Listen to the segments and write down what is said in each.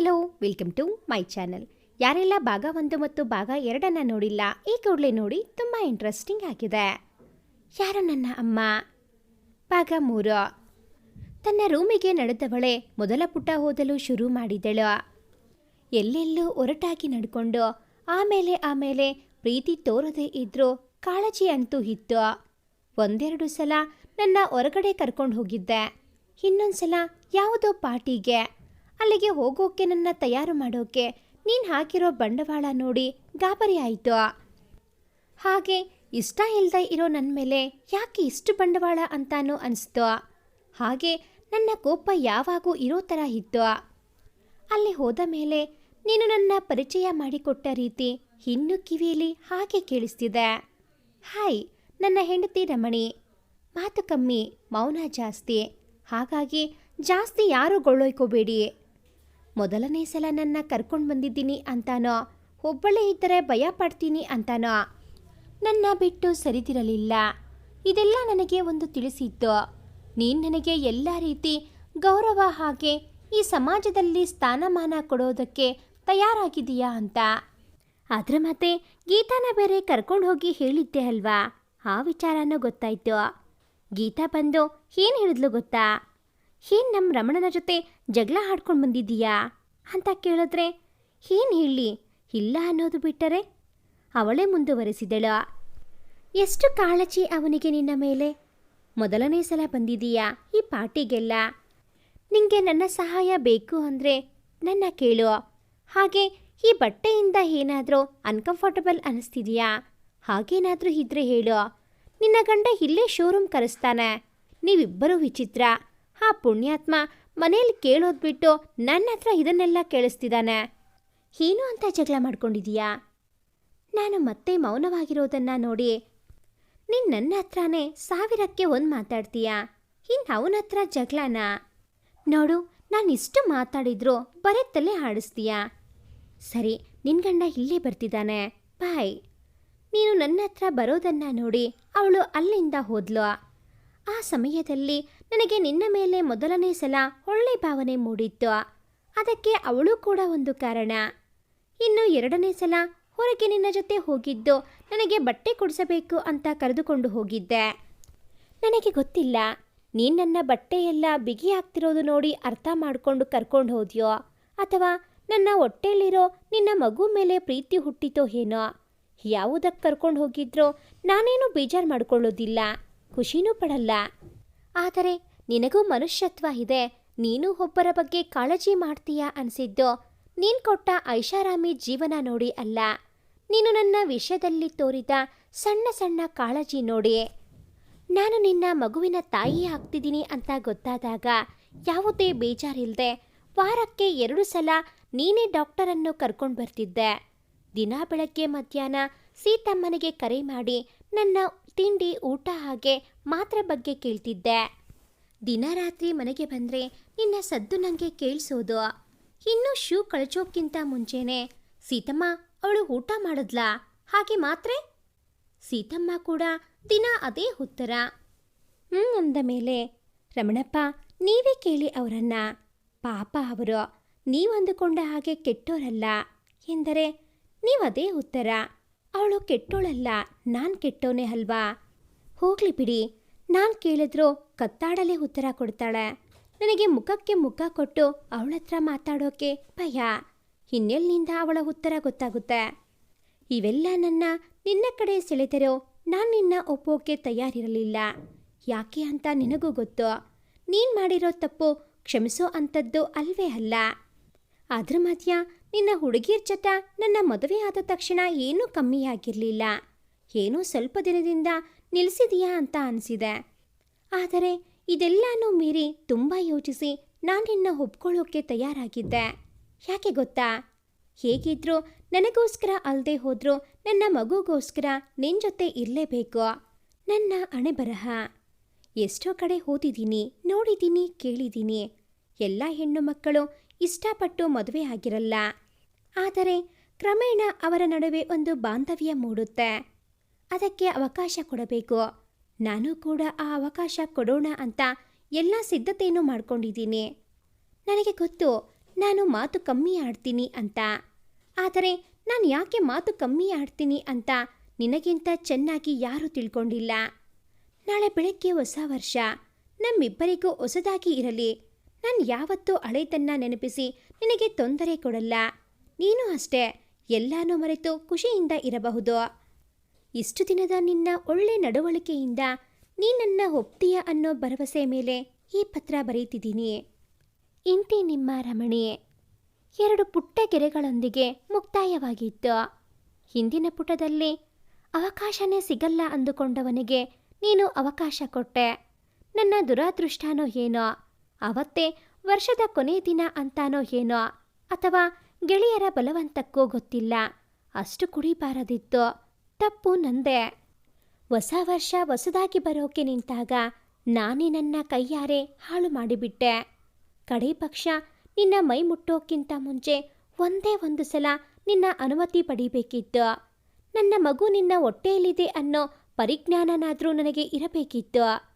Hello welcome to my channel ಯಾರೆಲ್ಲ ಭಾಗ ಒಂದು ಮತ್ತು ಭಾಗ ಎರಡನ್ನ ನೋಡಿಲ್ಲ, ಈ ಕೂಡಲೇ ನೋಡಿ ತುಂಬ ಇಂಟ್ರೆಸ್ಟಿಂಗ್ ಆಗಿದೆ. ಯಾರು ನನ್ನ ಅಮ್ಮ? ಭಾಗ ಮೂರು. ತನ್ನ ರೂಮಿಗೆ ನಡೆದವಳೆ ಮೊದಲ ಪುಟ ಓದಲು ಶುರು ಮಾಡಿದಳು. ಎಲ್ಲೆಲ್ಲೂ ಒರಟಾಗಿ ನಡ್ಕೊಂಡು ಆಮೇಲೆ ಆಮೇಲೆ ಪ್ರೀತಿ ತೋರದೇ ಇದ್ರೂ ಕಾಳಜಿ ಅಂತೂ ಇತ್ತು. ಒಂದೆರಡು ಸಲ ನನ್ನ ಹೊರಗಡೆ ಕರ್ಕೊಂಡು ಹೋಗಿದ್ದೆ. ಇನ್ನೊಂದ್ಸಲ ಯಾವುದೋ ಪಾರ್ಟಿಗೆ. ಅಲ್ಲಿಗೆ ಹೋಗೋಕೆ ನನ್ನ ತಯಾರು ಮಾಡೋಕೆ ನೀನು ಹಾಕಿರೋ ಬಂಡವಾಳ ನೋಡಿ ಗಾಬರಿ ಆಯಿತು. ಹಾಗೆ ಇಷ್ಟ ಇಲ್ಲದೆ ಇರೋ ನನ್ನ ಮೇಲೆ ಯಾಕೆ ಇಷ್ಟು ಬಂಡವಾಳ ಅಂತಾನೂ ಅನಿಸ್ತು. ಹಾಗೆ ನನ್ನ ಕೋಪ ಯಾವಾಗೂ ಇರೋ ಥರ ಇತ್ತು. ಅಲ್ಲಿ ಹೋದ ಮೇಲೆ ನೀನು ನನ್ನ ಪರಿಚಯ ಮಾಡಿಕೊಟ್ಟ ರೀತಿ ಇನ್ನು ಕಿವಿಯಲ್ಲಿ ಹಾಗೆ ಕೇಳಿಸ್ತಿದೆ. ಹಾಯ್, ನನ್ನ ಹೆಂಡತಿ ರಮಣಿ. ಮಾತು ಕಮ್ಮಿ, ಮೌನ ಜಾಸ್ತಿ. ಹಾಗಾಗಿ ಜಾಸ್ತಿ ಯಾರೂ ಗೊಳ್ಳೊಯ್ಕೋಬೇಡಿ. ಮೊದಲನೇ ಸಲ ನನ್ನ ಕರ್ಕೊಂಡು ಬಂದಿದ್ದೀನಿ ಅಂತಾನೋ? ಒಬ್ಬಳೇ ಇದ್ದರೆ ಭಯ ಪಡ್ತೀನಿ ಅಂತಾನೋ? ನನ್ನ ಬಿಟ್ಟು ಸರಿದಿರಲಿಲ್ಲ. ಇದೆಲ್ಲ ನನಗೆ ಒಂದು ತಿಳಿಸಿತ್ತು. ನೀನು ನನಗೆ ಎಲ್ಲ ರೀತಿ ಗೌರವ ಹಾಗೆ ಈ ಸಮಾಜದಲ್ಲಿ ಸ್ಥಾನಮಾನ ಕೊಡೋದಕ್ಕೆ ತಯಾರಾಗಿದೆಯಾ ಅಂತ? ಅದರ ಮತ್ತೆ ಗೀತಾನ ಬೇರೆ ಕರ್ಕೊಂಡು ಹೋಗಿ ಹೇಳಿದ್ದೆ ಅಲ್ವಾ? ಆ ವಿಚಾರನೂ ಗೊತ್ತಾಯ್ತು. ಗೀತಾ ಬಂದು ಏನು ಹೇಳಿದ್ಲು ಗೊತ್ತಾ? ಏನ್ ನಮ್ಮ ರಮಣನ ಜೊತೆ ಜಗಳ ಹಾಡ್ಕೊಂಡು ಬಂದಿದ್ದೀಯಾ? ಅಂತ ಕೇಳಿದ್ರೆ ಏನು ಹೇಳಿ, ಇಲ್ಲ ಅನ್ನೋದು ಬಿಟ್ಟರೆ ಅವಳೇ ಮುಂದುವರೆಸಿದಳ. ಎಷ್ಟು ಕಾಳಜಿ ಅವನಿಗೆ ನಿನ್ನ ಮೇಲೆ? ಮೊದಲನೇ ಸಲ ಬಂದಿದೀಯಾ ಈ ಪಾರ್ಟಿಗೆಲ್ಲ? ನಿಂಗೆ ನನ್ನ ಸಹಾಯ ಬೇಕು ಅಂದರೆ ನನ್ನ ಕೇಳು. ಹಾಗೆ ಈ ಬಟ್ಟೆಯಿಂದ ಏನಾದರೂ ಅನ್ಕಂಫರ್ಟಬಲ್ ಅನ್ನಿಸ್ತಿದೆಯಾ ಹಾಗೇನಾದರೂ ಇದ್ರೆ ಹೇಳು. ನಿನ್ನ ಗಂಡ ಇಲ್ಲೇ ಶೋರೂಮ್ ಕರೆಸ್ತಾನೆ. ನೀವಿಬ್ಬರೂ ವಿಚಿತ್ರ. ಆ ಪುಣ್ಯಾತ್ಮ ಮನೇಲಿ ಕೇಳೋದು ಬಿಟ್ಟು ನನ್ನ ಹತ್ರ ಇದನ್ನೆಲ್ಲ ಕೇಳಿಸ್ತಿದ್ದಾನೆ ಏನು ಅಂತ ಜಗಳ ಮಾಡ್ಕೊಂಡಿದೀಯಾ? ನಾನು ಮತ್ತೆ ಮೌನವಾಗಿರೋದನ್ನ ನೋಡಿ ನೀನು ನನ್ನ ಹತ್ರನೇ ಸಾವಿರಕ್ಕೆ ಒಂದು ಮಾತಾಡ್ತೀಯಾ? ಇನ್ ಅವನ ಹತ್ರ ಜಗಳನ? ನೋಡು, ನಾನು ಇಷ್ಟು ಮಾತಾಡಿದ್ರು ಬರೀ ತಲೆ ಹಾಡಿಸ್ತೀಯಾ? ಸರಿ, ನಿನ್ ಗಂಡ ಇಲ್ಲೇ ಬರ್ತಿದ್ದಾನೆ ಬಾಯ್. ನೀನು ನನ್ನ ಹತ್ರ ಬರೋದನ್ನ ನೋಡಿ ಅವಳು ಅಲ್ಲಿಂದ ಹೋದ್ಲು. ಆ ಸಮಯದಲ್ಲಿ ನನಗೆ ನಿನ್ನ ಮೇಲೆ ಮೊದಲನೇ ಸಲ ಒಳ್ಳೆ ಭಾವನೆ ಮೂಡಿತ್ತು. ಅದಕ್ಕೆ ಅವಳು ಕೂಡ ಒಂದು ಕಾರಣ. ಇನ್ನು ಎರಡನೇ ಸಲ ಹೊರಗೆ ನಿನ್ನ ಜೊತೆ ಹೋಗಿದ್ದು ನನಗೆ ಬಟ್ಟೆ ಕೊಡಿಸಬೇಕು ಅಂತ ಕರೆದುಕೊಂಡು ಹೋಗಿದ್ದೆ. ನನಗೆ ಗೊತ್ತಿಲ್ಲ, ನೀನು ನನ್ನ ಬಟ್ಟೆಯೆಲ್ಲ ಬಿಗಿ ಆಗ್ತಿರೋದು ನೋಡಿ ಅರ್ಥ ಮಾಡಿಕೊಂಡು ಕರ್ಕೊಂಡು ಹೋದ್ಯೋ? ಅಥವಾ ನನ್ನ ಹೊಟ್ಟೆಯಲ್ಲಿರೋ ನಿನ್ನ ಮಗು ಮೇಲೆ ಪ್ರೀತಿ ಹುಟ್ಟಿತೋ ಏನೋ? ಯಾವುದಕ್ಕೆ ಕರ್ಕೊಂಡು ಹೋಗಿದ್ರೋ ನಾನೇನು ಬೇಜಾರು ಮಾಡ್ಕೊಳ್ಳೋದಿಲ್ಲ. ಖುಷಿನೂ ಪಡಲ್ಲ. ಆದರೆ ನಿನಗೂ ಮನುಷ್ಯತ್ವ ಇದೆ. ನೀನು ಒಬ್ಬರ ಬಗ್ಗೆ ಕಾಳಜಿ ಮಾಡ್ತೀಯಾ ಅನಿಸಿದ್ದು ನೀನು ಕೊಟ್ಟ ಐಷಾರಾಮಿ ಜೀವನ ನೋಡಿ ಅಲ್ಲ. ನೀನು ನನ್ನ ವಿಷಯದಲ್ಲಿ ತೋರಿದ ಸಣ್ಣ ಸಣ್ಣ ಕಾಳಜಿ ನೋಡಿ. ನಾನು ನಿನ್ನ ಮಗುವಿನ ತಾಯಿ ಆಗ್ತಿದ್ದೀನಿ ಅಂತ ಗೊತ್ತಾದಾಗ ಯಾವುದೇ ಬೇಜಾರಿಲ್ಲದೆ ವಾರಕ್ಕೆ ಎರಡು ಸಲ ನೀನೇ ಡಾಕ್ಟರನ್ನು ಕರ್ಕೊಂಡು ಬರ್ತಿದ್ದೆ. ದಿನ ಬೆಳಗ್ಗೆ ಮಧ್ಯಾಹ್ನ ಸೀತಮ್ಮನಿಗೆ ಕರೆ ಮಾಡಿ ನನ್ನ ತಿಂಡಿ, ಊಟ ಹಾಗೆ ಮಾತ್ರ ಬಗ್ಗೆ ಕೇಳ್ತಿದ್ದೆ. ದಿನ ರಾತ್ರಿ ಮನೆಗೆ ಬಂದರೆ ನಿನ್ನ ಸದ್ದು ನನಗೆ ಕೇಳಿಸೋದು. ಇನ್ನು ಶೂ ಕಳಚೋಕ್ಕಿಂತ ಮುಂಚೆನೆ ಸೀತಮ್ಮ ಅವಳು ಊಟ ಮಾಡಿದ್ಲಾ? ಹಾಗೆ ಮಾತ್ರೆ? ಸೀತಮ್ಮ ಕೂಡ ದಿನ ಅದೇ ಉತ್ತರ. ಹ್ಞೂ ಅಂದ ಮೇಲೆ, ರಮಣಪ್ಪ, ನೀವೇ ಕೇಳಿ ಅವರನ್ನ. ಪಾಪ ಅವರು ನೀವು ಅಂದುಕೊಂಡ ಹಾಗೆ ಕೆಟ್ಟೋರಲ್ಲ ಎಂದರೆ ನೀವದೇ ಉತ್ತರ. ಅವಳು ಕೆಟ್ಟೋಳಲ್ಲ, ನಾನು ಕೆಟ್ಟೋನೆ ಅಲ್ವಾ? ಹೋಗ್ಲಿ ಬಿಡಿ. ನಾನು ಕೇಳಿದ್ರು ಕತ್ತಾಡಲೇ ಉತ್ತರ ಕೊಡ್ತಾಳೆ. ನನಗೆ ಮುಖಕ್ಕೆ ಮುಖ ಕೊಟ್ಟು ಅವಳ ಹತ್ರ ಮಾತಾಡೋಕೆ ಭಯ. ಇನ್ನೆಲ್ಲಿಂದ ಅವಳ ಉತ್ತರ ಗೊತ್ತಾಗುತ್ತೆ. ಇವೆಲ್ಲ ನನ್ನ, ನಿನ್ನ ಕಡೆ ಸೆಳೆದರೂ ನಾನು ನಿನ್ನ ಒಪ್ಪೋಕೆ ತಯಾರಿರಲಿಲ್ಲ. ಯಾಕೆ ಅಂತ ನಿನಗೂ ಗೊತ್ತು. ನೀನು ಮಾಡಿರೋ ತಪ್ಪು ಕ್ಷಮಿಸೋ ಅಂಥದ್ದು ಅಲ್ವೇ ಅಲ್ಲ. ಅದ್ರ ಮಧ್ಯ ನಿನ್ನ ಹುಡುಗಿಯರ್ ಚಟ ನನ್ನ ಮದುವೆ ಆದ ತಕ್ಷಣ ಏನೂ ಕಮ್ಮಿಯಾಗಿರಲಿಲ್ಲ ಏನೋ ಸ್ವಲ್ಪ ದಿನದಿಂದ ನಿಲ್ಲಿಸಿದೀಯಾ ಅಂತ ಅನಿಸಿದೆ. ಆದರೆ ಇದೆಲ್ಲನೂ ಮೀರಿ ತುಂಬ ಯೋಚಿಸಿ ನಾನು ನಿನ್ನ ಒಪ್ಕೊಳ್ಳೋಕೆ ತಯಾರಾಗಿದ್ದೆ. ಯಾಕೆ ಗೊತ್ತಾ? ಹೇಗಿದ್ರೂ ನನಗೋಸ್ಕರ ಅಲ್ಲದೆ ಹೋದ್ರೂ ನನ್ನ ಮಗುಗೋಸ್ಕರ ನಿನ್ನ ಜೊತೆ ಇರಲೇಬೇಕು. ನನ್ನ ಅಣೆ ಬರಹ ಎಷ್ಟೋ ಕಡೆ ಓದಿದ್ದೀನಿ, ನೋಡಿದ್ದೀನಿ, ಕೇಳಿದ್ದೀನಿ. ಎಲ್ಲ ಹೆಣ್ಣು ಮಕ್ಕಳು ಇಷ್ಟಪಟ್ಟು ಮದುವೆ ಆಗಿರಲ್ಲ. ಆದರೆ ಕ್ರಮೇಣ ಅವರ ನಡುವೆ ಒಂದು ಬಾಂಧವ್ಯ ಮೂಡುತ್ತೆ. ಅದಕ್ಕೆ ಅವಕಾಶ ಕೊಡಬೇಕು. ನಾನು ಕೂಡ ಆ ಅವಕಾಶ ಕೊಡೋಣ ಅಂತ ಎಲ್ಲ ಸಿದ್ಧತೆಯನ್ನು ಮಾಡ್ಕೊಂಡಿದ್ದೀನಿ. ನನಗೆ ಗೊತ್ತು, ನಾನು ಮಾತು ಕಮ್ಮಿ ಆಡ್ತೀನಿ ಅಂತ. ಆದರೆ ನಾನು ಯಾಕೆ ಮಾತು ಕಮ್ಮಿ ಆಡ್ತೀನಿ ಅಂತ ನಿನಗಿಂತ ಚೆನ್ನಾಗಿ ಯಾರೂ ತಿಳ್ಕೊಂಡಿಲ್ಲ. ನಾಳೆ ಬೆಳಗ್ಗೆ ಹೊಸ ವರ್ಷ. ನಮ್ಮಿಬ್ಬರಿಗೂ ಹೊಸದಾಗಿ ಇರಲಿ. ನಾನು ಯಾವತ್ತೂ ಅಳೆತನ್ನ ನೆನಪಿಸಿ ನಿನಗೆ ತೊಂದರೆ ಕೊಡಲ್ಲ. ನೀನು ಅಷ್ಟೇ, ಎಲ್ಲಾನು ಮರೆತು ಖುಷಿಯಿಂದ ಇರಬಹುದು. ಇಷ್ಟು ದಿನದ ನಿನ್ನ ಒಳ್ಳೆ ನಡವಳಿಕೆಯಿಂದ ನೀ ನನ್ನ ಒಪ್ತೀಯ ಅನ್ನೋ ಭರವಸೆ ಮೇಲೆ ಈ ಪತ್ರ ಬರೆಯುತ್ತಿದ್ದೀನಿ ಇಂತಿ ನಿಮ್ಮ ರಮಣಿ, ಎರಡು ಪುಟ್ಟ ಗೆರೆಗಳೊಂದಿಗೆ ಮುಕ್ತಾಯವಾಗಿತ್ತು. ಹಿಂದಿನ ಪುಟದಲ್ಲಿ, ಅವಕಾಶನೇ ಸಿಗಲ್ಲ ಅಂದುಕೊಂಡವನಿಗೆ ನೀನು ಅವಕಾಶ ಕೊಟ್ಟೆ. ನನ್ನ ದುರಾದೃಷ್ಟನೋ ಏನೋ ಅವತ್ತೇ ವರ್ಷದ ಕೊನೆ ದಿನ ಅಂತಾನೋ ಏನೋ ಅಥವಾ ಗೆಳೆಯರ ಬಲವಂತಕ್ಕೂ ಗೊತ್ತಿಲ್ಲ. ಅಷ್ಟು ಕುಡಿಬಾರದಿತ್ತು. ತಪ್ಪು ನಂದೆ. ಹೊಸ ವರ್ಷ ಹೊಸದಾಗಿ ಬರೋಕೆ ನಿಂತಾಗ ನಾನೇ ನನ್ನ ಕೈಯಾರೆ ಹಾಳು ಮಾಡಿಬಿಟ್ಟೆ. ಕಡೇ ಪಕ್ಷ ನಿನ್ನ ಮೈ ಮುಟ್ಟೋಕ್ಕಿಂತ ಮುಂಚೆ ಒಂದೇ ಒಂದು ಸಲ ನಿನ್ನ ಅನುಮತಿ ಪಡಿಬೇಕಿತ್ತು. ನನ್ನ ಮಗು ನಿನ್ನ ಹೊಟ್ಟೆಯಲ್ಲಿದೆ ಅನ್ನೋ ಪರಿಜ್ಞಾನನಾದರೂ ನನಗೆ ಇರಬೇಕಿತ್ತು.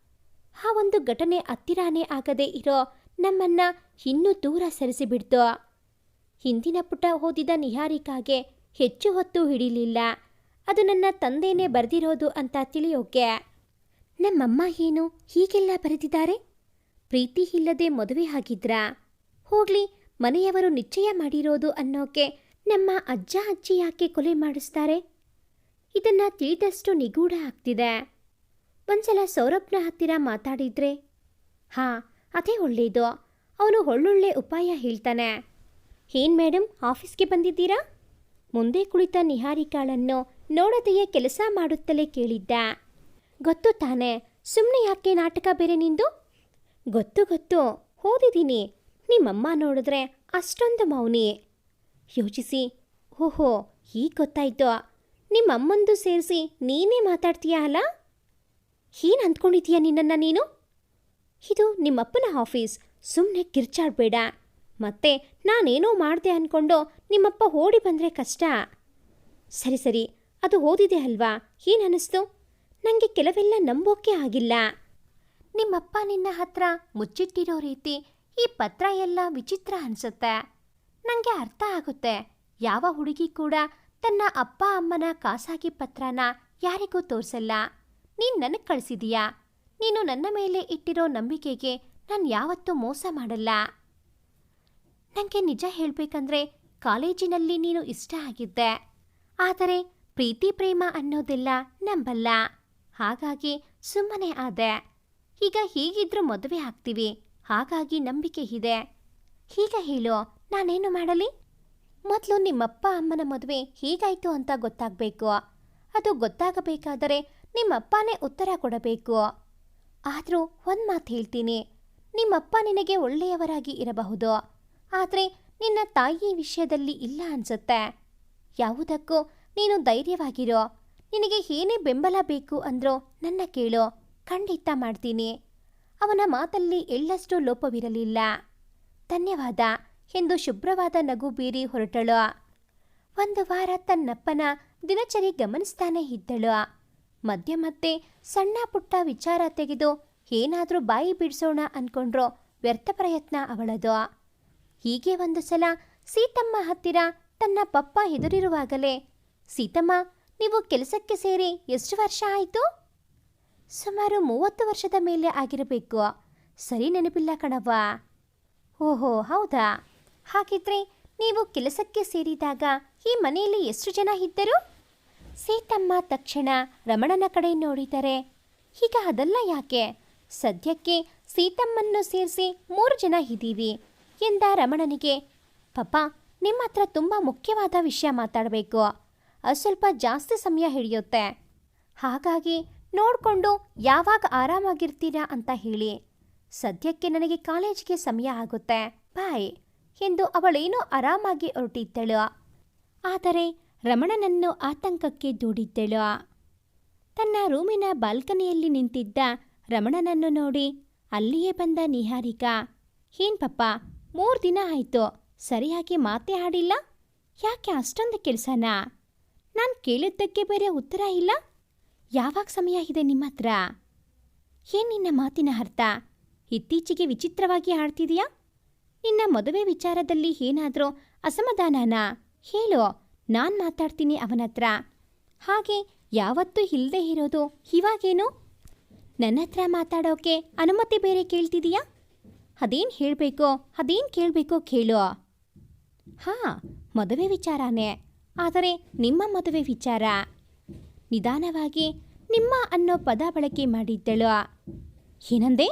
ಆ ಒಂದು ಘಟನೆ ಹತ್ತಿರಾನೇ ಆಗದೇ ಇರೋ ನಮ್ಮನ್ನ ಇನ್ನೂ ದೂರ ಸರಿಸಿಬಿಡ್ತು ಹಿಂದಿನ ಪುಟ ಓದಿದ ನಿಹಾರಿಕಾಗೆ ಹೆಚ್ಚು ಹೊತ್ತು ಹಿಡಿಲಿಲ್ಲ. ಅದು ನನ್ನ ತಂದೆಯೇ ಬರೆದಿರೋದು ಅಂತ ತಿಳಿಯೋಕೆ. ನಮ್ಮಮ್ಮ ಏನು ಹೀಗೆಲ್ಲ ಬರೆದಿದ್ದಾರೆ? ಪ್ರೀತಿ ಇಲ್ಲದೆ ಮದುವೆ ಆಗಿದ್ರಾ? ಹೋಗ್ಲಿ, ಮನೆಯವರು ನಿಶ್ಚಯ ಮಾಡಿರೋದು ಅನ್ನೋಕೆ ನಮ್ಮ ಅಜ್ಜ ಅಜ್ಜಿ ಯಾಕೆ ಕೊಲೆ ಮಾಡಿಸ್ತಾರೆ? ಇದನ್ನ ತಿಳಿದಷ್ಟು ನಿಗೂಢ ಆಗ್ತಿದೆ. ಒಂದ್ಸಲ ಸೌರಭ್ನ ಹತ್ತಿರ ಮಾತಾಡಿದ್ರೆ, ಹಾ, ಅದೇ ಒಳ್ಳೆಯದು ಅವನು ಒಳ್ಳೊಳ್ಳೆ ಉಪಾಯ ಹೇಳ್ತಾನೆ. ಏನ್ ಮೇಡಮ್ ಆಫೀಸ್ಗೆ ಬಂದಿದ್ದೀರಾ? ಮುಂದೆ ಕುಳಿತ ನಿಹಾರಿಕಾಳನ್ನು ನೋಡದೆಯೇ ಕೆಲಸ ಮಾಡುತ್ತಲೇ ಕೇಳಿದ್ದ. ಗೊತ್ತು ತಾನೆ. ಸುಮ್ಮನೆ ಯಾಕೆ ನಾಟಕ ಬೇರೆ ನಿಂದು? ಗೊತ್ತು ಗೊತ್ತು. ಓದಿದ್ದೀನಿ. ನಿಮ್ಮಮ್ಮ ನೋಡಿದ್ರೆ ಅಷ್ಟೊಂದು ಮೌನಿ. ಯೋಚಿಸಿ. ಓಹೋ ಈಗ ಗೊತ್ತಾಯ್ತು. ನಿಮ್ಮಮ್ಮಂದು ಸೇರಿಸಿ ನೀನೇ ಮಾತಾಡ್ತೀಯಾ ಅಲ್ಲ? ಏನು ಅಂದ್ಕೊಂಡಿದ್ದೀಯ ನಿನ್ನನ್ನು ನೀನು? ಇದು ನಿಮ್ಮಪ್ಪನ ಆಫೀಸ್. ಸುಮ್ಮನೆ ಕಿರ್ಚಾಡ್ಬೇಡ. ಮತ್ತೆ ನಾನೇನೋ ಮಾಡಿದೆ ಅಂದ್ಕೊಂಡು ನಿಮ್ಮಪ್ಪ ಓಡಿ ಬಂದರೆ ಕಷ್ಟ. ಸರಿ ಸರಿ. ಅದು ಓದಿದೆ ಅಲ್ವಾ? ಏನನ್ನಿಸ್ತು ನನಗೆ ಕೆಲವೆಲ್ಲ ನಂಬೋಕೆ ಆಗಿಲ್ಲ. ನಿಮ್ಮಪ್ಪ ನಿನ್ನ ಹತ್ರ ಮುಚ್ಚಿಟ್ಟಿರೋ ರೀತಿ ಈ ಪತ್ರ ಎಲ್ಲ ವಿಚಿತ್ರ ಅನಿಸುತ್ತೆ. ನನಗೆ ಅರ್ಥ ಆಗುತ್ತೆ. ಯಾವ ಹುಡುಗಿ ಕೂಡ ತನ್ನ ಅಪ್ಪ, ಅಮ್ಮನ ಖಾಸಗಿ ಪತ್ರನ ಯಾರಿಗೂ ತೋರಿಸಲ್ಲ. ನೀನು ನನಗೆ ಕಳಿಸಿದೀಯಾ? ನೀನು ನನ್ನ ಮೇಲೆ ಇಟ್ಟಿರೋ ನಂಬಿಕೆಗೆ ನಾನು ಯಾವತ್ತೂ ಮೋಸ ಮಾಡಲ್ಲ. ನನಗೆ ನಿಜ ಹೇಳಬೇಕಂದ್ರೆ ಕಾಲೇಜಿನಲ್ಲಿ ನೀನು ಇಷ್ಟ ಆಗಿದ್ದೆ. ಆದರೆ ಪ್ರೀತಿ ಪ್ರೇಮ ಅನ್ನೋದೆಲ್ಲ ನಂಬಲ್ಲ. ಹಾಗಾಗಿ ಸುಮ್ಮನೆ ಆದೆ. ಈಗ ಹೀಗಿದ್ರೂ ಮದುವೆ ಆಗ್ತೀವಿ. ಹಾಗಾಗಿ ನಂಬಿಕೆ ಇದೆ. ಹೀಗ ಹೇಳು, ನಾನೇನು ಮಾಡಲಿ? ಮೊದಲು ನಿಮ್ಮಪ್ಪ ಅಮ್ಮನ ಮದುವೆ ಹೀಗಾಯ್ತು ಅಂತ ಗೊತ್ತಾಗಬೇಕು. ಅದು ಗೊತ್ತಾಗಬೇಕಾದರೆ ನಿಮ್ಮಪ್ಪನೇ ಉತ್ತರ ಕೊಡಬೇಕು. ಆದರೂ ಒಂದು ಮಾತು ಹೇಳ್ತೀನಿ. ನಿಮ್ಮಪ್ಪ ನಿನಗೆ ಒಳ್ಳೆಯವರಾಗಿ ಇರಬಹುದು. ಆದರೆ ನಿನ್ನ ತಾಯಿ ವಿಷಯದಲ್ಲಿ ಇಲ್ಲ ಅನ್ಸುತ್ತೆ. ಯಾವುದಕ್ಕೂ ನೀನು ಧೈರ್ಯವಾಗಿರೋ. ನಿನಗೆ ಏನೇ ಬೆಂಬಲ ಬೇಕು ಅಂದ್ರೋ ನನ್ನ ಕೇಳು. ಖಂಡಿತ ಮಾಡ್ತೀನಿ. ಅವನ ಮಾತಲ್ಲಿ ಎಳ್ಳಷ್ಟು ಲೋಪವಿರಲಿಲ್ಲ. ಧನ್ಯವಾದ. ಎಂದು ಶುಭ್ರವಾದ ನಗು ಬೀರಿ ಹೊರಟಳು. ಒಂದು ವಾರ ತನ್ನಪ್ಪನ ದಿನಚರಿ ಗಮನಿಸ್ತಾನೆ ಇದ್ದಳು. ಮಧ್ಯೆ ಮತ್ತೆ ಸಣ್ಣ ಪುಟ್ಟ ವಿಚಾರ ತೆಗೆದು ಏನಾದರೂ ಬಾಯಿ ಬಿಡಿಸೋಣ ಅನ್ಕೊಂಡ್ರೋ ವ್ಯರ್ಥ ಪ್ರಯತ್ನ ಅವಳದು. ಹೀಗೆ ಒಂದು ಸಲ ಸೀತಮ್ಮ ಹತ್ತಿರ ತನ್ನ ಪಪ್ಪ ಎದುರಿರುವಾಗಲೇ, ಸೀತಮ್ಮ, ನೀವು ಕೆಲಸಕ್ಕೆ ಸೇರಿ ಎಷ್ಟು ವರ್ಷ ಆಯಿತು? ಸುಮಾರು ಮೂವತ್ತು ವರ್ಷದ ಮೇಲೆ ಆಗಿರಬೇಕು. ಸರಿ ನೆನಪಿಲ್ಲ ಕಣವ್ವ. ಓಹೋ, ಹೌದಾ? ಹಾಗಿದ್ರೆ ನೀವು ಕೆಲಸಕ್ಕೆ ಸೇರಿದಾಗ ಈ ಮನೆಯಲ್ಲಿ ಎಷ್ಟು ಜನ ಇದ್ದರು? ಸೀತಮ್ಮ ತಕ್ಷಣ ರಮಣನ ಕಡೆ ನೋಡಿದರೆ ಈಗ ಅದಲ್ಲ ಯಾಕೆ? ಸದ್ಯಕ್ಕೆ ಸೀತಮ್ಮನ್ನು ಸೇರಿಸಿ ಮೂರು ಜನ ಇದ್ದೀವಿ ಎಂದ ರಮಣನಿಗೆ ಪಾಪ ನಿಮ್ಮ ಹತ್ರ ತುಂಬ ಮುಖ್ಯವಾದ ವಿಷಯ ಮಾತಾಡಬೇಕು. ಅದು ಸ್ವಲ್ಪ ಜಾಸ್ತಿ ಸಮಯ ಹಿಡಿಯುತ್ತೆ. ಹಾಗಾಗಿ ನೋಡಿಕೊಂಡು ಯಾವಾಗ ಆರಾಮಾಗಿರ್ತೀರಾ ಅಂತ ಹೇಳಿ. ಸದ್ಯಕ್ಕೆ ನನಗೆ ಕಾಲೇಜಿಗೆ ಸಮಯ ಆಗುತ್ತೆ. ಬಾಯ್ ಎಂದು ಅವಳೇನೋ ಆರಾಮಾಗಿ ಹೊರಟಿದ್ದಳು. ಆದರೆ ರಮಣನನ್ನು ಆತಂಕಕ್ಕೆ ದೂಡಿದ್ದಳು. ತನ್ನ ರೂಮಿನ ಬಾಲ್ಕನಿಯಲ್ಲಿ ನಿಂತಿದ್ದ ರಮಣನನ್ನು ನೋಡಿ ಅಲ್ಲಿಯೇ ಬಂದ ನಿಹಾರಿಕಾ ಏನ್ ಪಪ್ಪ, ಮೂರು ದಿನ ಆಯ್ತು, ಸರಿಯಾಗಿ ಮಾತೇ ಆಡಿಲ್ಲ? ಯಾಕೆ ಅಷ್ಟೊಂದು ಕೆಲಸನಾ? ನಾನು ಕೇಳಿದ್ದಕ್ಕೆ ಬೇರೆ ಉತ್ತರ ಇಲ್ಲ? ಯಾವಾಗ ಸಮಯ ಇದೆ ನಿಮ್ಮ ಹತ್ರ ಏನ್ ನಿನ್ನ ಮಾತಿನ ಅರ್ಥ? ಇತ್ತೀಚೆಗೆ ವಿಚಿತ್ರವಾಗಿ ಆಡ್ತಿದೀಯಾ? ನಿನ್ನ ಮದುವೆ ವಿಚಾರದಲ್ಲಿ ಏನಾದರೂ ಅಸಮಾಧಾನನಾ? ಹೇಳು ನಾನು ಮಾತಾಡ್ತೀನಿ ಅವನ ಹತ್ರ. ಹಾಗೆ ಯಾವತ್ತೂ ಇಲ್ಲದೆ ಇರೋದು ಇವಾಗೇನು? ನನ್ನ ಹತ್ರ ಮಾತಾಡೋಕೆ ಅನುಮತಿ ಬೇರೆ ಕೇಳ್ತಿದೀಯಾ? ಅದೇನು ಹೇಳಬೇಕೋ, ಅದೇನು ಕೇಳಬೇಕೋ ಕೇಳು. ಹಾಂ, ಮದುವೆ ವಿಚಾರನೇ. ಆದರೆ ನಿಮ್ಮ ಮದುವೆ ವಿಚಾರ. ನಿಧಾನವಾಗಿ ನಿಮ್ಮ ಅನ್ನೋ ಪದ ಬಳಕೆ ಮಾಡಿದ್ದಳು. ಏನಂದೆ?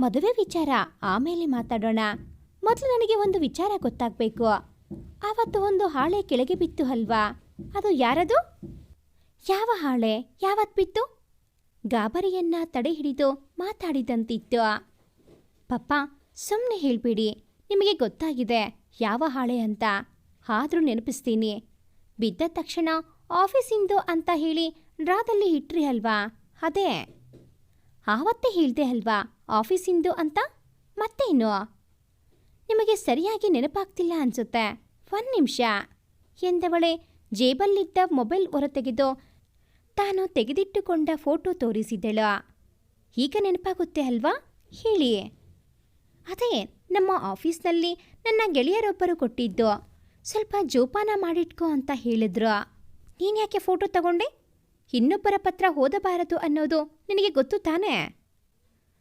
ಮದುವೆ ವಿಚಾರ? ಆಮೇಲೆ ಮಾತಾಡೋಣ. ಮೊದಲು ನನಗೆ ಒಂದು ವಿಚಾರ ಗೊತ್ತಾಗಬೇಕು. ಆವತ್ತು ಒಂದು ಹಾಳೆ ಕೆಳಗೆ ಬಿತ್ತು ಅಲ್ವಾ? ಅದು ಯಾರದು? ಯಾವ ಹಾಳೆ? ಯಾವತ್ತು ಬಿತ್ತು? ಗಾಬರಿಯನ್ನ ತಡೆ ಹಿಡಿದು ಮಾತಾಡಿದಂತಿತ್ತು. ಪಪ್ಪ ಸುಮ್ಮನೆ ಹೇಳ್ಬೇಡಿ. ನಿಮಗೆ ಗೊತ್ತಾಗಿದೆ ಯಾವ ಹಾಳೆ ಅಂತ. ಆದರೂ ನೆನಪಿಸ್ತೀನಿ. ಬಿದ್ದ ತಕ್ಷಣ ಆಫೀಸಿಂದು ಅಂತ ಹೇಳಿ ಡ್ರಾದಲ್ಲಿ ಇಟ್ರಿ ಅಲ್ವಾ? ಅದೇ. ಆವತ್ತೇ ಹೇಳ್ದೆ ಅಲ್ವಾ ಆಫೀಸಿಂದು ಅಂತ? ಮತ್ತೇನು? ನಿಮಗೆ ಸರಿಯಾಗಿ ನೆನಪಾಗ್ತಿಲ್ಲ ಅನ್ಸುತ್ತೆ. ಒಂದು ನಿಮಿಷ. ಎಂದವಳೆ, ಜೇಬಲ್ಲಿದ್ದ ಮೊಬೈಲ್ ಹೊರತೆಗೆದು ತಾನು ತೆಗೆದಿಟ್ಟುಕೊಂಡ ಫೋಟೋ ತೋರಿಸಿದಳು. ಈಗ ನೆನಪಾಗುತ್ತೆ ಅಲ್ವಾ? ಹೇಳಿ ಅದೇ, ನಮ್ಮ ಆಫೀಸ್ನಲ್ಲಿ ನನ್ನ ಗೆಳೆಯರೊಬ್ಬರು ಕೊಟ್ಟಿದ್ದು. ಸ್ವಲ್ಪ ಜೋಪಾನ ಮಾಡಿಟ್ಕೋ ಅಂತ ಹೇಳಿದ್ರು. ನೀನು ಯಾಕೆ ಫೋಟೋ ತಗೊಂಡೆ? ಇನ್ನೊಬ್ಬರ ಪತ್ರ ಓದಬಾರದು ಅನ್ನೋದು ನಿನಗೆ ಗೊತ್ತು ತಾನೇ?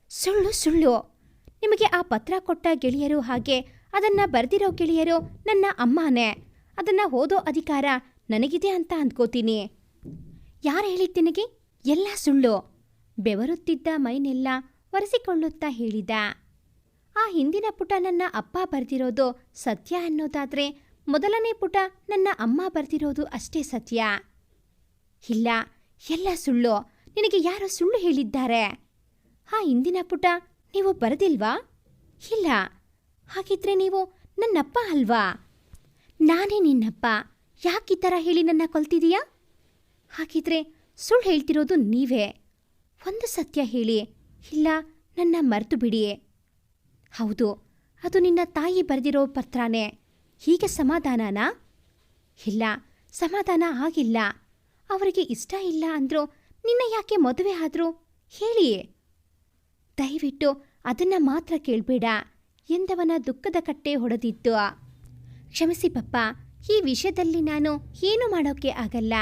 ಸುಳ್ಳು ಸುಳ್ಳು. ನಿಮಗೆ ಆ ಪತ್ರ ಕೊಟ್ಟ ಗೆಳೆಯರು ಹಾಗೆ ಅದನ್ನು ಬರೆದಿರೋ ಗೆಳೆಯರು ನನ್ನ ಅಮ್ಮನೇ. ಅದನ್ನ ಓದೋ ಅಧಿಕಾರ ನನಗಿದೆ ಅಂತ ಅಂದ್ಕೋತೀನಿ. ಯಾರು ಹೇಳಿದ್ ನಿನಗೆ? ಎಲ್ಲ ಸುಳ್ಳು. ಬೆವರುತ್ತಿದ್ದ ಮೈನೆಲ್ಲ ಒರೆಸಿಕೊಳ್ಳುತ್ತಾ ಹೇಳಿದ. ಆ ಹಿಂದಿನ ಪುಟ ನನ್ನ ಅಪ್ಪ ಬರೆದಿರೋದು ಸತ್ಯ ಅನ್ನೋದಾದ್ರೆ ಮೊದಲನೇ ಪುಟ ನನ್ನ ಅಮ್ಮ ಬರೆದಿರೋದು ಅಷ್ಟೇ ಸತ್ಯ. ಇಲ್ಲ, ಎಲ್ಲ ಸುಳ್ಳು. ನಿನಗೆ ಯಾರೋ ಸುಳ್ಳು ಹೇಳಿದ್ದಾರೆ? ಆ ಹಿಂದಿನ ಪುಟ ನೀವು ಬರೆದಿಲ್ವಾ? ಇಲ್ಲ. ಹಾಗಿದ್ರೆ ನೀವು ನನ್ನಪ್ಪ ಅಲ್ವಾ? ನಾನೇ ನಿನ್ನಪ್ಪ. ಯಾಕೆ ಈ ಥರ ಹೇಳಿ ನನ್ನ ಕೊಲ್ತಿದೀಯಾ? ಹಾಗಿದ್ರೆ ಸುಳ್ಳು ಹೇಳ್ತಿರೋದು ನೀವೇ. ಒಂದು ಸತ್ಯ ಹೇಳಿ. ಇಲ್ಲ, ನನ್ನ ಮರೆತು ಬಿಡಿ ಹೌದು, ಅದು ನಿನ್ನ ತಾಯಿ ಬರೆದಿರೋ ಪತ್ರನೇ. ಹೀಗೆ ಸಮಾಧಾನನಾ? ಇಲ್ಲ, ಸಮಾಧಾನ ಆಗಿಲ್ಲ. ಅವರಿಗೆ ಇಷ್ಟ ಇಲ್ಲ ಅಂದ್ರು ನಿನ್ನ ಯಾಕೆ ಮದುವೆ ಆದ್ರು ಹೇಳಿ. ದಯವಿಟ್ಟು ಅದನ್ನ ಮಾತ್ರ ಕೇಳಬೇಡ. ಎಂದವನ ದುಃಖದ ಕಟ್ಟೆ ಹೊಡೆದಿತ್ತು. ಕ್ಷಮಿಸಿ ಪಪ್ಪ, ಈ ವಿಷಯದಲ್ಲಿ ನಾನು ಏನು ಮಾಡೋಕ್ಕೆ ಆಗಲ್ಲ.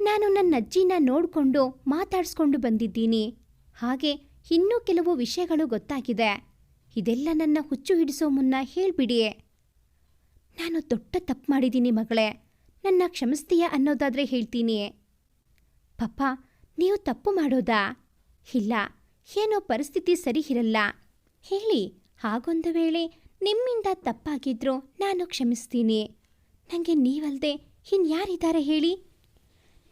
ನಾನು ನನ್ನ ಅಜ್ಜಿನ ನೋಡಿಕೊಂಡು ಮಾತಾಡಿಸ್ಕೊಂಡು ಬಂದಿದ್ದೀನಿ. ಹಾಗೆ ಇನ್ನೂ ಕೆಲವು ವಿಷಯಗಳು ಗೊತ್ತಾಗಿದೆ. ಇದೆಲ್ಲ ನನ್ನ ಹುಚ್ಚು ಹಿಡಿಸೋ ಮುನ್ನ ಹೇಳ್ಬಿಡಿ. ನಾನು ದೊಡ್ಡ ತಪ್ಪು ಮಾಡಿದ್ದೀನಿ ಮಗಳೇ, ನನ್ನ ಕ್ಷಮಿಸ್ತೀಯ ಅನ್ನೋದಾದ್ರೆ ಹೇಳ್ತೀನಿ. ಪಪ್ಪ, ನೀವು ತಪ್ಪು ಮಾಡೋದಾ? ಇಲ್ಲ, ಏನೋ ಪರಿಸ್ಥಿತಿ ಸರಿ ಇರಲ್ಲ. ಹೇಳಿ. ಹಾಗೊಂದು ವೇಳೆ ನಿಮ್ಮಿಂದ ತಪ್ಪಾಗಿದ್ರೂ ನಾನು ಕ್ಷಮಿಸ್ತೀನಿ. ನನಗೆ ನೀವಲ್ಲದೆ ಇನ್ಯಾರಿದ್ದಾರೆ ಹೇಳಿ?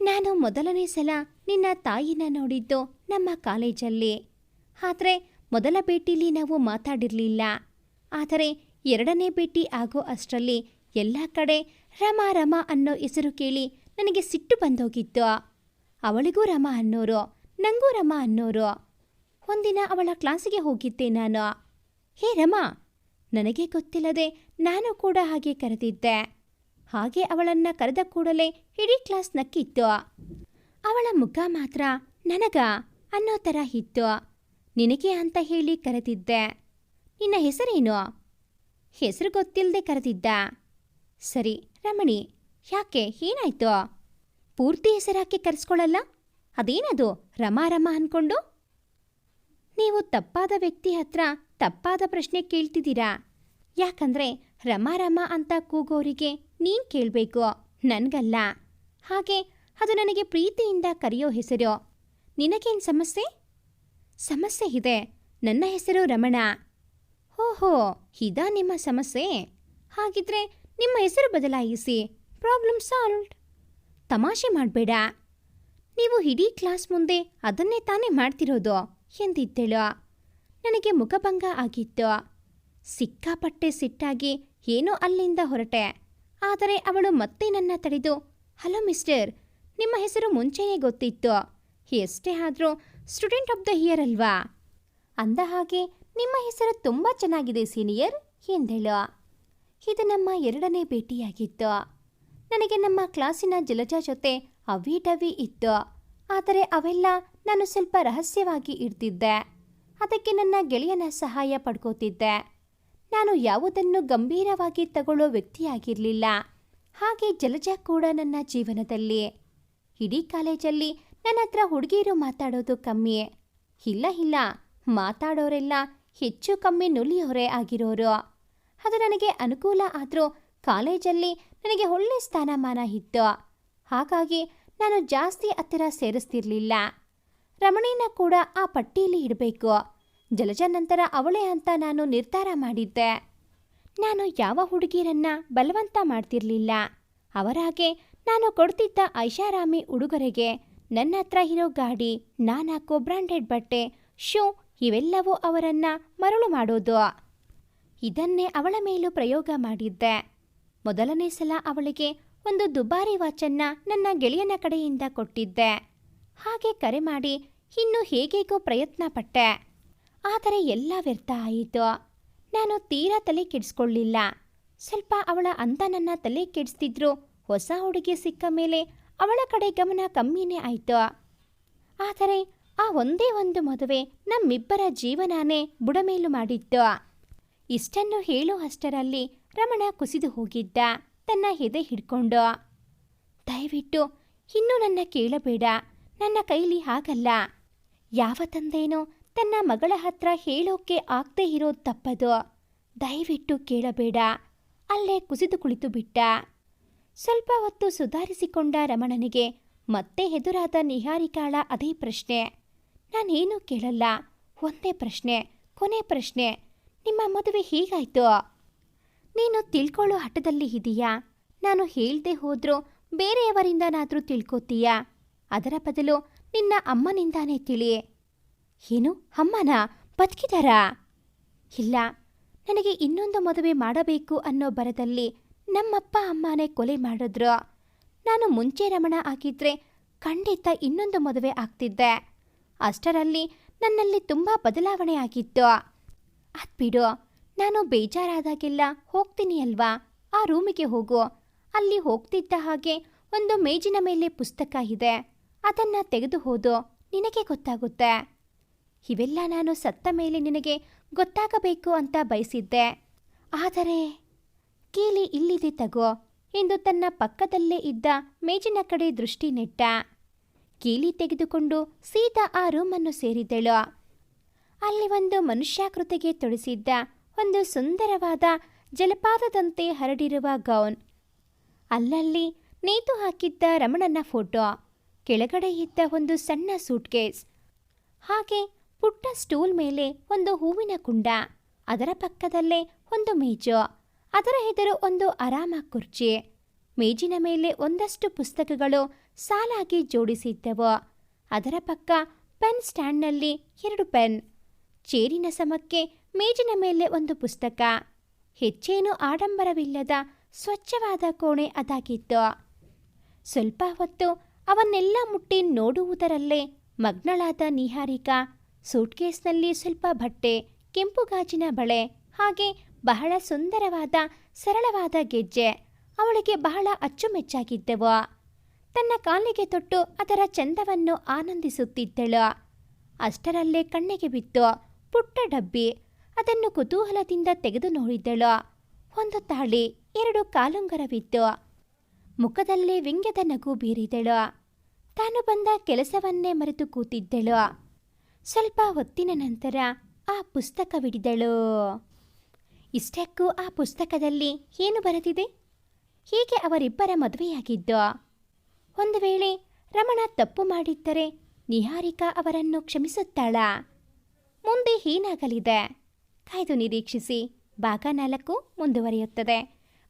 ನಾನು ಮೊದಲನೇ ಸಲ ನಿನ್ನ ತಾಯಿನ ನೋಡಿದ್ದು ನಮ್ಮ ಕಾಲೇಜಲ್ಲಿ. ಆದರೆ ಮೊದಲ ಭೇಟಿಲಿ ನಾವು ಮಾತಾಡಿರಲಿಲ್ಲ. ಆದರೆ ಎರಡನೇ ಭೇಟಿ ಆಗೋ ಅಷ್ಟರಲ್ಲಿ ಎಲ್ಲ ಕಡೆ ರಮ ರಮ ಅನ್ನೋ ಹೆಸರು ಕೇಳಿ ನನಗೆ ಸಿಟ್ಟು ಬಂದೋಗಿತ್ತು. ಅವಳಿಗೂ ರಮ ಅನ್ನೋರು, ನಂಗೂ ರಮ ಅನ್ನೋರು. ಒಂದಿನ ಅವಳ ಕ್ಲಾಸಿಗೆ ಹೋಗಿದ್ದೆ ನಾನು. ಹೇ ರಮಾ, ನನಗೆ ಗೊತ್ತಿಲ್ಲದೆ ನಾನು ಕೂಡ ಹಾಗೆ ಕರೆದಿದ್ದೆ. ಹಾಗೆ ಅವಳನ್ನ ಕರೆದ ಕೂಡಲೇ ಇಡೀ ಕ್ಲಾಸ್ ನಕ್ಕಿತ್ತು. ಅವಳ ಮುಖ ಮಾತ್ರ ನನಗ ಅನ್ನೋ ಥರ ಇತ್ತು. ನಿನಗೆ ಅಂತ ಹೇಳಿ ಕರೆದಿದ್ದೆ. ನಿನ್ನ ಹೆಸರೇನು? ಹೆಸರು ಗೊತ್ತಿಲ್ಲದೆ ಕರೆದಿದ್ದ. ಸರಿ, ರಮಣಿ, ಯಾಕೆ, ಏನಾಯ್ತು? ಪೂರ್ತಿ ಹೆಸರಾಕೆ ಕರೆಸ್ಕೊಳ್ಳಲ್ಲ ಅದೇನದು, ರಮಾ ರಮಾ ಅನ್ಕೊಂಡು? ನೀವು ತಪ್ಪಾದ ವ್ಯಕ್ತಿ ಹತ್ರ ತಪ್ಪಾದ ಪ್ರಶ್ನೆ ಕೇಳ್ತಿದ್ದೀರಾ? ಯಾಕಂದ್ರೆ ರಮಾ ರಮಾ ಅಂತ ಕೂಗೋರಿಗೆ ನೀನ್ ಕೇಳಬೇಕು, ನನ್ಗಲ್ಲ. ಹಾಗೆ ಅದು ನನಗೆ ಪ್ರೀತಿಯಿಂದ ಕರೆಯೋ ಹೆಸರು. ನಿನಗೇನು ಸಮಸ್ಯೆ? ಸಮಸ್ಯೆ ಇದೆ. ನನ್ನ ಹೆಸರು ರಮಣ. ಓಹೋ, ಇದಾ ನಿಮ್ಮ ಸಮಸ್ಯೆ? ಹಾಗಿದ್ರೆ ನಿಮ್ಮ ಹೆಸರು ಬದಲಾಯಿಸಿ ಪ್ರಾಬ್ಲಮ್ ಸಾಲ್ವ್ಡ್ ತಮಾಷೆ ಮಾಡಬೇಡ. ನೀವು ಇಡೀ ಕ್ಲಾಸ್ ಮುಂದೆ ಅದನ್ನೇ ತಾನೇ ಮಾಡ್ತಿರೋದು. ಎಂದಿದ್ದಳು. ನನಗೆ ಮುಖಭಂಗ ಆಗಿತ್ತು. ಸಿಕ್ಕಾಪಟ್ಟೆ ಸಿಟ್ಟಾಗಿ ಏನೋ ಅಲ್ಲಿಂದ ಹೊರಟೆ. ಆದರೆ ಅವಳು ಮತ್ತೆ ನನ್ನ ತಡೆದು, ಹಲೋ ಮಿಸ್ಟರ್, ನಿಮ್ಮ ಹೆಸರು ಮುಂಚೆಯೇ ಗೊತ್ತಿತ್ತು. ಎಷ್ಟೇ ಆದರೂ ಸ್ಟೂಡೆಂಟ್ ಆಫ್ ದ ಇಯರ್ ಅಲ್ವಾ? ಅಂದ ಹಾಗೆ, ನಿಮ್ಮ ಹೆಸರು ತುಂಬ ಚೆನ್ನಾಗಿದೆ, ಸೀನಿಯರ್, ಎಂದಳು. ಇದು ನಮ್ಮ ಎರಡನೇ ಭೇಟಿಯಾಗಿತ್ತು. ನನಗೆ ನಮ್ಮ ಕ್ಲಾಸಿನ ಜಲಜ ಜೊತೆ ಅವಿಟವಿ ಇತ್ತು. ಆದರೆ ಅವೆಲ್ಲ ನಾನು ಸ್ವಲ್ಪ ರಹಸ್ಯವಾಗಿ ಇಡ್ತಿದ್ದೆ ಅದಕ್ಕೆ ನನ್ನ ಗೆಳೆಯನ ಸಹಾಯ ಪಡ್ಕೋತಿದ್ದೆ. ನಾನು ಯಾವುದನ್ನು ಗಂಭೀರವಾಗಿ ತಗೊಳ್ಳೋ ವ್ಯಕ್ತಿಯಾಗಿರಲಿಲ್ಲ. ಹಾಗೆ ಜಲಜ ಕೂಡ ನನ್ನ ಜೀವನದಲ್ಲಿ. ಇಡೀ ಕಾಲೇಜಲ್ಲಿ ನನ್ನ ಹತ್ರ ಹುಡುಗಿಯರು ಮಾತಾಡೋದು ಕಮ್ಮಿ. ಇಲ್ಲ ಇಲ್ಲ, ಮಾತಾಡೋರೆಲ್ಲ ಹೆಚ್ಚು ಕಮ್ಮಿ ನುಲಿಯೋರೇ ಆಗಿರೋರು. ಅದು ನನಗೆ ಅನುಕೂಲ ಆದರೂ ಕಾಲೇಜಲ್ಲಿ ನನಗೆ ಒಳ್ಳೆ ಸ್ಥಾನಮಾನ ಇತ್ತು. ಹಾಗಾಗಿ ನಾನು ಜಾಸ್ತಿ ಹತ್ತಿರ ಸೇರಿಸ್ತಿರ್ಲಿಲ್ಲ. ರಮಣೀನ ಕೂಡ ಆ ಪಟ್ಟಿಯಲ್ಲಿ ಇಡಬೇಕು. ಜಲಜ ನಂತರ ಅವಳೇ ಅಂತ ನಾನು ನಿರ್ಧಾರ ಮಾಡಿದ್ದೆ. ನಾನು ಯಾವ ಹುಡುಗಿರನ್ನ ಬಲವಂತ ಮಾಡ್ತಿರ್ಲಿಲ್ಲ. ಅವರಾಗೆ ನಾನು ಕೊಡ್ತಿದ್ದ ಐಷಾರಾಮಿ ಉಡುಗೊರೆಗೆ ನನ್ನ ಹತ್ರ ಇರೋ ಗಾಡಿ ನಾನಾಕೋ ಬ್ರಾಂಡೆಡ್ ಬಟ್ಟೆ, ಶೂ ಇವೆಲ್ಲವೂ ಅವರನ್ನ ಮರಳು ಮಾಡೋದು. ಇದನ್ನೇ ಅವಳ ಮೇಲೂ ಪ್ರಯೋಗ ಮಾಡಿದ್ದೆ. ಮೊದಲನೇ ಸಲ ಅವಳಿಗೆ ಒಂದು ದುಬಾರಿ ವಾಚನ್ನ ನನ್ನ ಗೆಳೆಯನ ಕಡೆಯಿಂದ ಕೊಟ್ಟಿದ್ದೆ. ಹಾಗೆ ಕರೆ ಮಾಡಿ ಇನ್ನು ಹೇಗೇಗೋ ಪ್ರಯತ್ನ ಪಟ್ಟೆ. ಆದರೆ ಎಲ್ಲ ವ್ಯರ್ಥ ಆಯಿತು. ನಾನು ತೀರಾ ತಲೆ ಕೆಡಿಸ್ಕೊಳ್ಳಿಲ್ಲ. ಸ್ವಲ್ಪ ಅವಳ ಅಂತ ನನ್ನ ತಲೆ ಕೆಡಿಸ್ತಿದ್ರು ಹೊಸ ಹುಡುಗಿ ಸಿಕ್ಕ ಮೇಲೆ ಅವಳ ಕಡೆ ಗಮನ ಕಮ್ಮಿನೇ ಆಯಿತು. ಆದರೆ ಆ ಒಂದೇ ಒಂದು ಮದುವೆ ನಮ್ಮಿಬ್ಬರ ಜೀವನಾನೇ ಬುಡಮೇಲು ಮಾಡಿತ್ತು. ಇಷ್ಟನ್ನು ಹೇಳೋ ಅಷ್ಟರಲ್ಲಿ ರಮಣ ಕುಸಿದು ಹೋಗಿದ್ದ, ತನ್ನ ಎದೆ ಹಿಡ್ಕೊಂಡು. ದಯವಿಟ್ಟು ಇನ್ನೂ ನನ್ನ ಕೇಳಬೇಡ. ನನ್ನ ಕೈಲಿ ಹಾಗಲ್ಲ. ಯಾವ ತಂದೆನೋ ತನ್ನ ಮಗಳ ಹತ್ರ ಹೇಳೋಕೆ ಆಗದೆ ಇರೋದು ತಪ್ಪದು. ದಯವಿಟ್ಟು ಕೇಳಬೇಡ. ಅಲ್ಲೇ ಕುಸಿದು ಕುಳಿತು ಬಿಟ್ಟ. ಸ್ವಲ್ಪ ಹೊತ್ತು ಸುಧಾರಿಸಿಕೊಂಡ ರಮಣನಿಗೆ ಮತ್ತೆ ಎದುರಾದ ನಿಹಾರಿಕಾಳ ಅದೇ ಪ್ರಶ್ನೆ. ನಾನೇನು ಕೇಳಲ್ಲ. ಒಂದೇ ಪ್ರಶ್ನೆ, ಕೊನೆ ಪ್ರಶ್ನೆ. ನಿಮ್ಮ ಮದುವೆ ಹೀಗಾಯ್ತು? ನೀನು ತಿಳ್ಕೊಳ್ಳೋ ಹಠದಲ್ಲಿ ಇದೀಯಾ? ನಾನು ಹೇಳ್ದೆ ಹೋದ್ರೂ ಬೇರೆಯವರಿಂದನಾದರೂ ತಿಳ್ಕೊತೀಯಾ? ಅದರ ಬದಲು ನಿನ್ನ ಅಮ್ಮನಿಂದಾನೇ ತಿಳಿ ಏನು, ಅಮ್ಮನ? ಬದುಕಿದಾರಾ? ಇಲ್ಲ, ನನಗೆ ಇನ್ನೊಂದು ಮದುವೆ ಮಾಡಬೇಕು ಅನ್ನೋ ಬರದಲ್ಲಿ ನಮ್ಮಪ್ಪ ಅಮ್ಮನೇ ಕೊಲೆ ಮಾಡಿದ್ರು. ನಾನು ಮುಂಚೆ ರಮಣ ಆಗಿದ್ರೆ ಖಂಡಿತ ಇನ್ನೊಂದು ಮದುವೆ ಆಗ್ತಿದ್ದೆ. ಅಷ್ಟರಲ್ಲಿ ನನ್ನಲ್ಲಿ ತುಂಬ ಬದಲಾವಣೆ ಆಗಿತ್ತು. ಅದ್ಬಿಡು ನಾನು ಬೇಜಾರಾದಾಗೆಲ್ಲ ಹೋಗ್ತೀನಿ ಅಲ್ವಾ? ಆ ರೂಮಿಗೆ ಹೋಗು. ಅಲ್ಲಿ ಹೋಗ್ತಿದ್ದ ಹಾಗೆ ಒಂದು ಮೇಜಿನ ಮೇಲೆ ಪುಸ್ತಕ ಇದೆ. ಅದನ್ನ ತೆಗೆದು ಹೋದು ನಿನಗೆ ಗೊತ್ತಾಗುತ್ತೆ. ಇವೆಲ್ಲ ನಾನು ಸತ್ತ ಮೇಲೆ ನಿನಗೆ ಗೊತ್ತಾಗಬೇಕು ಅಂತ ಬಯಸಿದ್ದೆ. ಆದರೆ ಕೀಲಿ ಇಲ್ಲಿದೆ ತಗೋ ಎಂದು ತನ್ನ ಪಕ್ಕದಲ್ಲೇ ಇದ್ದ ಮೇಜಿನ ಕಡೆ ದೃಷ್ಟಿ ನೆಟ್ಟ. ಕೀಲಿ ತೆಗೆದುಕೊಂಡು ಸೀತಾ ಆ ರೂಮನ್ನು ಸೇರಿದಳು. ಅಲ್ಲಿ ಒಂದು ಮನುಷ್ಯಾಕೃತಿಗೆ ತೊಡಿಸಿದ್ದ ಒಂದು ಸುಂದರವಾದ ಜಲಪಾತದಂತೆ ಹರಡಿರುವ ಗೌನ್. ಅಲ್ಲಲ್ಲಿ ನೇತು ಹಾಕಿದ್ದ ರಮಣನ ಫೋಟೋ. ಕೆಳಗಡೆ ಇದ್ದ ಒಂದು ಸಣ್ಣ ಸೂಟ್ಕೇಸ್. ಹಾಗೆ ಪುಟ್ಟ ಸ್ಟೂಲ್ ಮೇಲೆ ಒಂದು ಹೂವಿನ ಕುಂಡ, ಅದರ ಪಕ್ಕದಲ್ಲೇ ಒಂದು ಮೇಜು, ಅದರ ಎದುರು ಒಂದು ಆರಾಮ ಕುರ್ಚಿ. ಮೇಜಿನ ಮೇಲೆ ಒಂದಷ್ಟು ಪುಸ್ತಕಗಳು ಸಾಲಾಗಿ ಜೋಡಿಸಿದ್ದವು. ಅದರ ಪಕ್ಕ ಪೆನ್ ಸ್ಟ್ಯಾಂಡ್ನಲ್ಲಿ ಎರಡು ಪೆನ್. ಚೇರಿನ ಸಮಕ್ಕೆ ಮೇಜಿನ ಮೇಲೆ ಒಂದು ಪುಸ್ತಕ. ಹೆಚ್ಚೇನು ಆಡಂಬರವಿಲ್ಲದ ಸ್ವಚ್ಛವಾದ ಕೋಣೆ ಅದಾಗಿತ್ತು. ಸ್ವಲ್ಪ ಹೊತ್ತು ಅವನ್ನೆಲ್ಲ ಮುಟ್ಟಿ ನೋಡುವುದರಲ್ಲೇ ಮಗ್ನಳಾದ ನಿಹಾರಿಕಾ ಸೂಟ್ಕೇಸ್ನಲ್ಲಿ ಸ್ವಲ್ಪ ಬಟ್ಟೆ, ಕೆಂಪು ಗಾಜಿನ ಬಳೆ ಹಾಗೆ ಬಹಳ ಸುಂದರವಾದ, ಸರಳವಾದ ಗೆಜ್ಜೆ. ಅವಳಿಗೆ ಬಹಳ ಅಚ್ಚುಮೆಚ್ಚಾಗಿದ್ದವು. ತನ್ನ ಕಾಲಿಗೆ ತೊಟ್ಟು ಅದರ ಚಂದವನ್ನು ಆನಂದಿಸುತ್ತಿದ್ದಳು. ಅಷ್ಟರಲ್ಲೇ ಕಣ್ಣಿಗೆ ಬಿತ್ತು ಪುಟ್ಟ ಡಬ್ಬಿ. ಅದನ್ನು ಕುತೂಹಲದಿಂದ ತೆಗೆದು ನೋಡಿದ್ದಳು. ಒಂದು ತಾಳಿ, ಎರಡು ಕಾಲುಂಗರವಿತ್ತು. ಮುಖದಲ್ಲೇ ವ್ಯಂಗ್ಯದ ನಗು ಬೀರಿದಳು. ತಾನು ಬಂದ ಕೆಲಸವನ್ನೇ ಮರೆತು ಕೂತಿದ್ದಳು. ಸ್ವಲ್ಪ ಹೊತ್ತಿನ ನಂತರ ಆ ಪುಸ್ತಕವಿಡಿದಳು ಇಷ್ಟಕ್ಕೂ ಆ ಪುಸ್ತಕದಲ್ಲಿ ಏನು ಬರೆದಿದೆ? ಹೀಗೆ ಅವರಿಬ್ಬರ ಮದುವೆಯಾಗಿದ್ದು. ಒಂದು ವೇಳೆ ರಮಣ ತಪ್ಪು ಮಾಡಿದ್ದರೆ ನಿಹಾರಿಕಾ ಅವರನ್ನು ಕ್ಷಮಿಸುತ್ತಾಳ. ಮುಂದೆ ಏನಾಗಲಿದೆ ಕಾಯ್ದು ನಿರೀಕ್ಷಿಸಿ, ಭಾಗ ನಾಲ್ಕು ಮುಂದುವರಿಯುತ್ತದೆ.